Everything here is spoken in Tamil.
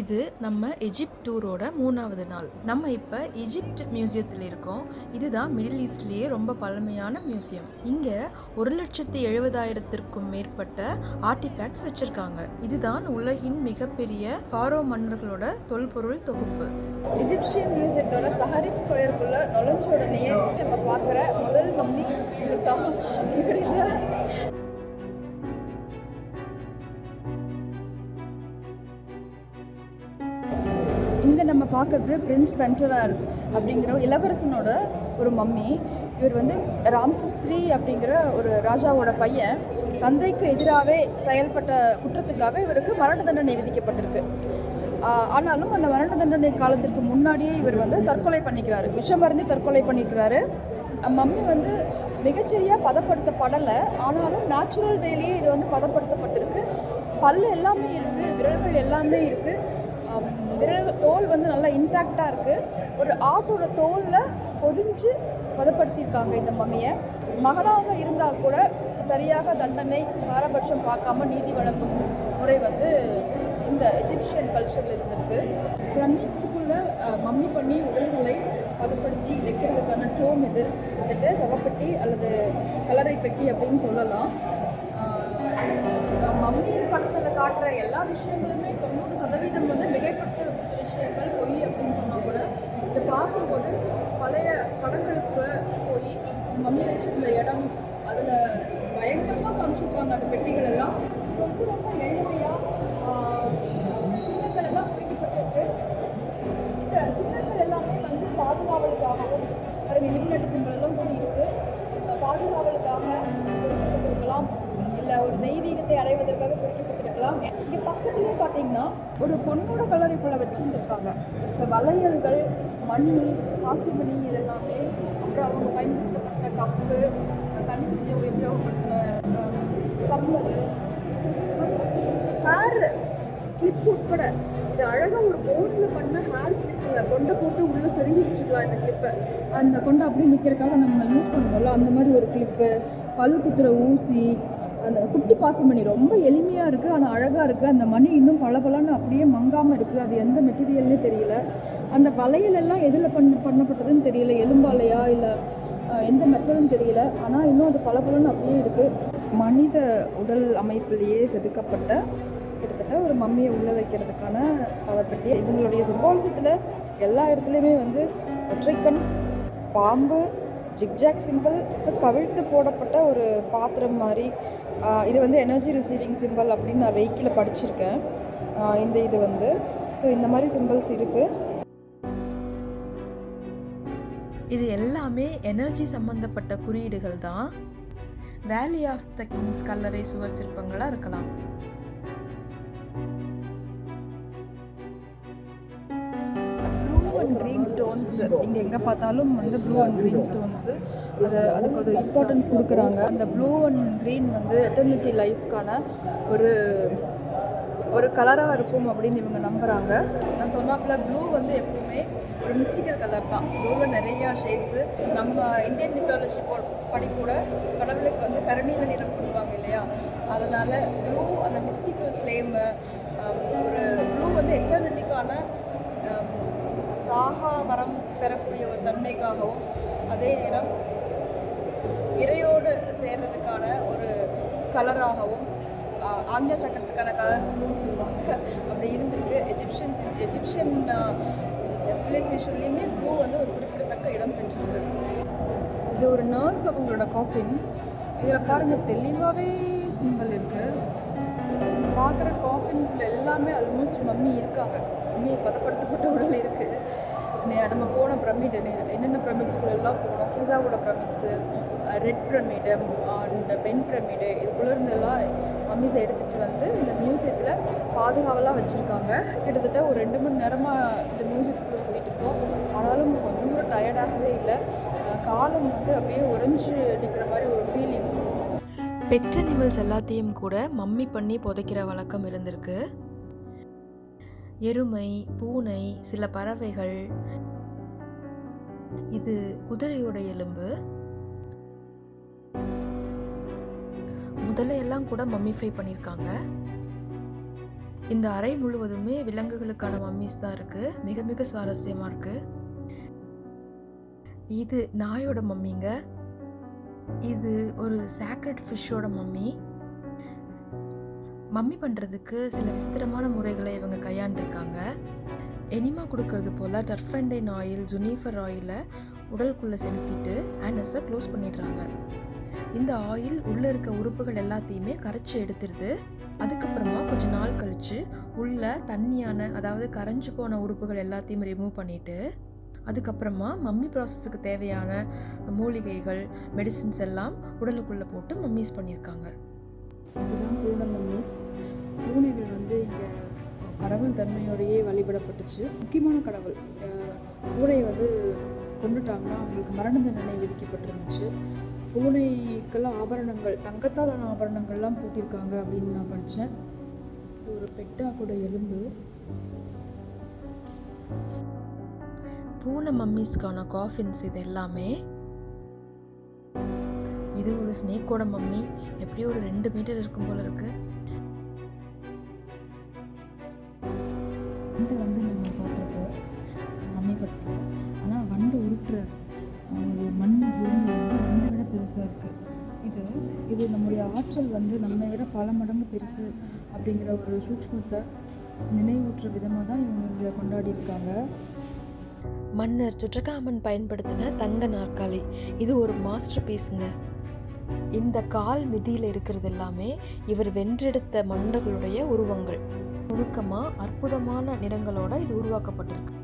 இது நம்ம எஜிப்ட் டூரோட மூணாவது நாள். நம்ம இப்போ எஜிப்ட் மியூசியத்தில் இருக்கோம். இதுதான் மிடில் ஈஸ்ட்லேயே ரொம்ப பழமையான மியூசியம். இங்கே ஒரு லட்சத்தி எழுபதாயிரத்திற்கும் மேற்பட்ட ஆர்டிஃபேக்ட்ஸ் வச்சுருக்காங்க. இதுதான் உலகின் மிகப்பெரிய ஃபாரோ மன்னர்களோட தொல்பொருள் தொகுப்பு. எஜிப்சியன் மியூசியத்தோட தஹரிக் ஸ்கொயருக்குள்ள நுழைஞ்ச உடனே நம்ம பார்க்குற முதல் மம்மி இங்கே நம்ம பார்க்குறது பிரின்ஸ் பென்டனார் அப்படிங்கிற இளவரசனோட ஒரு மம்மி. இவர் வந்து ராம்சஸ்திரி அப்படிங்கிற ஒரு ராஜாவோட பையன். தந்தைக்கு எதிராகவே செயல்பட்ட குற்றத்துக்காக இவருக்கு மரண தண்டனை விதிக்கப்பட்டிருக்கு. ஆனாலும் அந்த மரண தண்டனை காலத்திற்கு முன்னாடியே இவர் வந்து தற்கொலை பண்ணிக்கிறாரு. விஷமருந்து தற்கொலை பண்ணிக்கிறாரு. மம்மி வந்து மிகச்சரியாக பதப்படுத்தப்படலை. ஆனாலும் நேச்சுரல் வேலையே இது வந்து பதப்படுத்தப்பட்டிருக்கு. பல் எல்லாமே இருக்குது விரல்கள் எல்லாமே இருக்குது விரல் தோல் வந்து நல்லா இன்டாக்டாக இருக்குது ஒரு ஆட்டோட தோலில் பொதிஞ்சு பதப்படுத்தியிருக்காங்க இந்த மம்மியை. மகனாக இருந்தால் கூட சரியாக தண்டனை பாரபட்சம் பார்க்காம நீதி வழங்கும் முறை வந்து இந்த எஜிப்சியன் கல்ச்சரில் இருந்திருக்கு. பிரமிட்ஸுக்குள்ளே மம்மி பண்ணி உடல்களை பதப்படுத்தி வைக்கிறதுக்கான டோம் இது. வந்துட்டு சவப்பட்டி அல்லது கலரை பெட்டி அப்படின்னு சொல்லலாம். மம்மி படத்தில் காட்டுற எல்லா விஷயங்களுமே தொண்ணூறு சதவீதம் வந்து மிகைப்படுத்துற விஷயங்கள் பொய் அப்படின்னு சொன்னால் கூட இதை பார்க்கும்போது பழைய படங்களுக்கு போய் மம்மி வச்சிருந்த இடம் அதில் பயங்கரமாக காமிச்சிருப்பாங்க அந்த பெட்டிகள் எல்லாம் ரொம்ப ரொம்ப எளிமையாக சின்னங்கள் எல்லாம் குறிக்கப்பட்டிருக்கு. இந்த சின்னங்கள் எல்லாமே வந்து பாதுகாவலுக்காகவும் அதில் இலுமினேட்டு சிம்பிள் எல்லாம் கூட இருக்குது பாதுகாவலுக்காக குறிக்கப்பட்டிருக்கலாம். இல்லை ஒரு தெய்வீகத்தை அடைவதற்காக குறிக்கப்பட்டிருக்கலாம். இங்கே பக்கத்துலேயே பார்த்தீங்கன்னா ஒரு பொண்ணோட கலரிக்குள்ள வச்சுருந்துருக்காங்க. இந்த வளையல்கள் மணி பாசிமணி இதெல்லாமே அப்புறம் அவங்க பயன்படுத்தப்பட்ட கப்பு தண்ணி குடிக்க உபயோகப்படுத்தின கம்மல் ஹேர் கிளிப் உட்பட இது அழகாக ஒரு போர்டில் பண்ண ஹேர் கிளிப்புங்க கொண்டை போட்டு உள்ளே செருகி வச்சுக்கலாம் இந்த கிளிப்பை அந்த கொண்டை அப்படியே நிற்கிறக்காக நம்ம யூஸ் பண்ணுவோம்ல அந்த மாதிரி ஒரு கிளிப்பு பல் குத்துற ஊசி அந்த குட்டி பாசிமணி ரொம்ப எளிமையாக இருக்குது ஆனால் அழகாக இருக்குது அந்த மணி இன்னும் பளபளன்னு அப்படியே மங்காமல் இருக்குது அது எந்த மெட்டீரியல்னே தெரியல. அந்த வளையலெல்லாம் எதில் பண்ண பண்ணப்பட்டதுன்னு தெரியல. எலும்பாலையா இல்லை எந்த மெட்டலும் தெரியல. ஆனால் இன்னும் அது பளபளன்னு அப்படியே இருக்குது மனித உடல் அமைப்பிலேயே செதுக்கப்பட்ட கிட்டத்தட்ட ஒரு மம்மியை உள்ளே வைக்கிறதுக்கான சவப்பெட்டி இவங்களுடைய சிம்பாலிசத்தில் எல்லா இடத்துலையுமே வந்து ஒற்றைக்கண் பாம்பு ஜிக்ஜாக் சிம்பிள் கவிழ்த்து போடப்பட்ட ஒரு பாத்திரம் மாதிரி. இது வந்து எனர்ஜி ரிசீவிங் சிம்பிள் அப்படின்னு நான் ரெய்க்கில் படிச்சிருக்கேன். இந்த இது வந்து. ஸோ இந்த மாதிரி சிம்பிள்ஸ் இருக்குது இது எல்லாமே எனர்ஜி சம்மந்தப்பட்ட குறியீடுகள் தான். வேலி ஆஃப் த கிங்ஸ் கல்லறை சுவர் சிற்பங்களாக இருக்கலாம். ஸ்டோன்ஸ் இங்கே எங்கே பார்த்தாலும் வந்து ப்ளூ அண்ட் க்ரீன் ஸ்டோன்ஸு அது அதுக்கு ஒரு இம்பார்ட்டன்ஸ் கொடுக்குறாங்க. அந்த ப்ளூ அண்ட் க்ரீன் வந்து எட்டர்னிட்டி லைஃப்க்கான ஒரு ஒரு கலராக இருக்கும் அப்படின்னு இவங்க நம்புகிறாங்க நான் சொன்னாப்புல ப்ளூ வந்து எப்பவுமே ஒரு மிஸ்டிக்கல் கலர் தான். ப்ளூவில் நிறையா ஷேட்ஸு நம்ம இந்தியன் மித்தாலஜி படி கூட கடவுளுக்கு வந்து கரணியில் நிறம் கொடுப்பாங்க இல்லையா? அதனால் ப்ளூ அந்த மிஸ்டிக்கல் ஃப்ளேமு ஒரு ப்ளூ வந்து எட்டர்னிட்டிக்கான சாகா வரம் பெறக்கூடிய ஒரு தன்மைக்காகவும் அதே நேரம் இறையோடு சேர்றதுக்கான ஒரு கலராகவும் ஆங்கில சக்கரத்துக்கான கலர்னு சொல்லுவாங்க. அப்படி இருந்திருக்கு. எஜிப்சியன்ஸ் எஜிப்ஷியன் சிவிலைசேஷன்லேயுமே பூ வந்து ஒரு குறிப்பிடத்தக்க இடம் பெற்றிருக்கு. இது ஒரு நர்ஸ் அவங்களோட காஃபின் இதில் பாருங்கள் தெளிவாகவே சிம்பிள் இருக்குது பார்க்குற காஃபின்ல எல்லாமே ஆல்மோஸ்ட் மம்மி இருக்காங்க. மம்மி பதப்படுத்தப்பட்ட உடல் இருக்குது நம்ம போன பிரமிடு என்னென்ன பிரமிட்ஸ்குள்ள எல்லாம் போனோம். கீசாவோட pyramids red pyramid and bent pyramid இதுக்குள்ளேருந்தெல்லாம் மம்மிஸை எடுத்துகிட்டு வந்து இந்த மியூசியத்தில் பாதுகாவலாக வச்சுருக்காங்க. கிட்டத்தட்ட ஒரு ரெண்டு மணி நேரமாக இந்த மியூசியத்துக்குள்ளே சுற்றிட்டு இருக்கோம். ஆனாலும் கொஞ்சம் கூட டயர்டாகவே இல்லை. காலம் வந்து அப்படியே உறைஞ்சு நிற்கிற மாதிரி ஒரு ஃபீலிங் பெட் அனிமல்ஸ் எல்லாத்தையும் கூட மம்மி பண்ணி புதைக்கிற வழக்கம் இருந்திருக்கு. எருமை பூனை சில பறவைகள். இது குதிரையோட எலும்பு. முதல்ல எல்லாம் கூட மம்மிஃபை பண்ணியிருக்காங்க இந்த அறை முழுவதுமே விலங்குகளுக்கான மம்மிஸ் தான் இருக்குது மிக மிக சுவாரஸ்யமாக இருக்குது இது நாயோட மம்மிங்க. இது ஒரு சேக்ரட் ஃபிஷ்ஷோட மம்மி. மம்மி பண்ணுறதுக்கு சில விசித்திரமான முறைகளை இவங்க கையாண்டிருக்காங்க. எனிமா கொடுக்கறது போல் டர்ஃபண்டைன் ஆயில் ஜுனிஃபர் ஆயிலை உடலுக்குள்ளே செலுத்திட்டு ஆனஸை க்ளோஸ் பண்ணிடுறாங்க. இந்த ஆயில் உள்ளே இருக்க உறுப்புகள் எல்லாத்தையுமே கரைச்சி எடுத்துருது அதுக்கப்புறமா கொஞ்ச நாள் கழித்து உள்ள தண்ணியான அதாவது கரைஞ்சி போன உறுப்புகள் எல்லாத்தையும் ரிமூவ் பண்ணிவிட்டு அதுக்கப்புறமா மம்மி ப்ராசஸுக்கு தேவையான மூலிகைகள் மெடிசின்ஸ் எல்லாம் உடலுக்குள்ளே போட்டு மம்மிஸ் பண்ணியிருக்காங்க இதுதான் பூனை மம்மீஸ் பூனைகள் வந்து இங்கே கடவுள் தன்மையோடையே வழிபடப்பட்டுச்சு. முக்கியமான கடவுள். அஹ் பூனையை வந்து கொண்டுட்டாங்கன்னா அவங்களுக்கு மரண தண்டனை விதிக்கப்பட்டிருந்துச்சு. பூனைக்கெல்லாம் ஆபரணங்கள் தங்கத்தாலான ஆபரணங்கள்லாம் போட்டிருக்காங்க அப்படின்னு நான் படித்தேன் இது ஒரு பெட்டாக்கோட எலும்பு. பூனை மம்மிஸ்க்கான காஃபின்ஸ் இது எல்லாமே இது ஒரு ஸ்னேக்கோட மம்மி. எப்படியும் ஒரு ரெண்டு மீட்டர் இருக்கும் போல இருக்கு. வண்டை வந்து நம்ம பார்த்துருப்போம். மம்மி பற்றி ஆனால் வண்டு உருட்டுற மண் பூமி வந்து வண்டை விட பெருசாக இருக்குது இது இது நம்முடைய ஆற்றல் வந்து நம்மை விட பல மடங்கு பெருசு அப்படிங்கிற ஒரு சூக்ஷ்மத்தை நினைவூற்ற விதமாக தான் இவங்க இங்கே கொண்டாடி இருக்காங்க. மன்னர் சுற்றகாமன் பயன்படுத்தின தங்க நாற்காலி. இது ஒரு மாஸ்டர் பீஸுங்க இந்த கால் மிதியில் இருக்கிறது எல்லாமே இவர் வென்றெடுத்த மன்னர்களுடைய உருவங்கள். முழுக்கமாக அற்புதமான நிறங்களோட இது உருவாக்கப்பட்டிருக்கு.